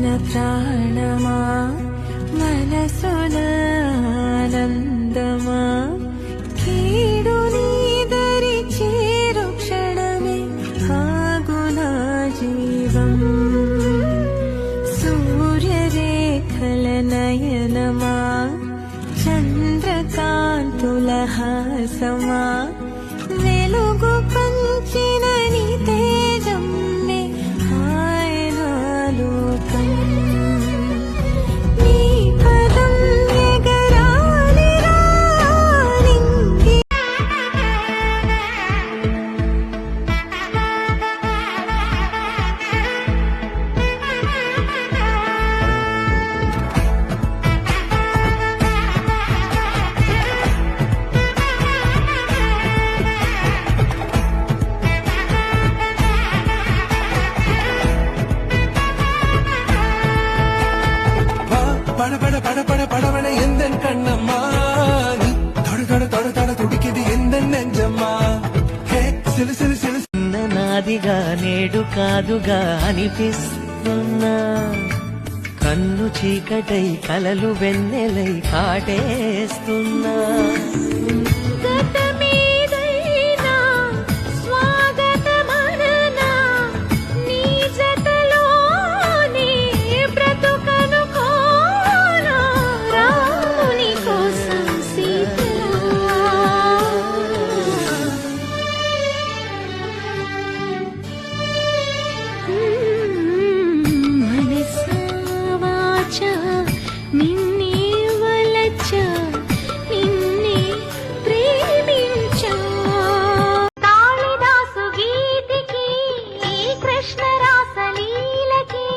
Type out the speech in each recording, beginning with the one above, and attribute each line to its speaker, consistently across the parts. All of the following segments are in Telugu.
Speaker 1: కలిసిన ప్రాణమా? మనసున కీడు నీదరి చేరు క్షణమే ఆగునా జీవం. సూర్యరేఖల నయనమా? చంద్రకాంతుల హాసమా? వెలుగు
Speaker 2: வா, பட பட பட பட படவன எந்த கண்ணம்மா நீ தொட தொட தொட தொட துடிக்குது எந்த நெஞ்சம்மா ஹே சிலு சிலு சிலு
Speaker 3: నిన్న నాదిగా నేడు కాదుగా అనిపిస్తున్నా కన్ను చీకటై కలలు వెన్నెలై కాటేస్తున్నా.
Speaker 1: మనసావాచ నిన్నే వలచ నిన్నే ప్రేమించా. కాళిదాసు గీతికి కృష్ణ రాసలీలకి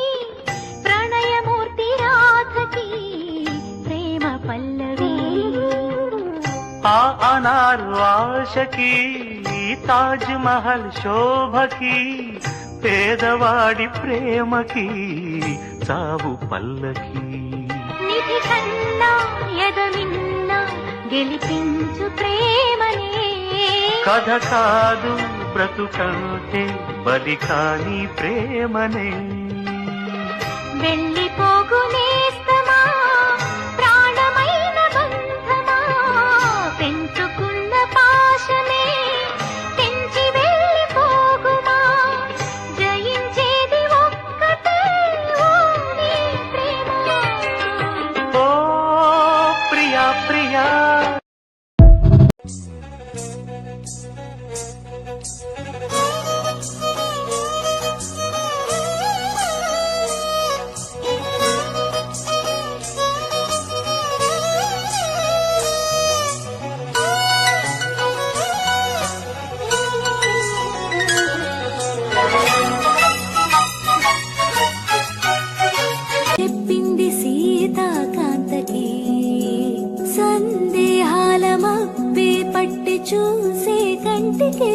Speaker 1: ప్రణయమూర్తి రాధకి ప్రేమ పల్లవి.
Speaker 3: ఆ అనారు ఆశకి తాజ్ మహల్ శోభకి పేదవాడి ప్రేమకి చావు పల్లకి.
Speaker 1: నిధి కన్నా ఎదమిన్న గెలిపించు ప్రేమనే.
Speaker 3: కథ కాదు బ్రతుకంటే బలి కాని ప్రేమనే.
Speaker 1: వెళ్ళిపోగునేస్తమా माया పట్టి చూసే కంటికి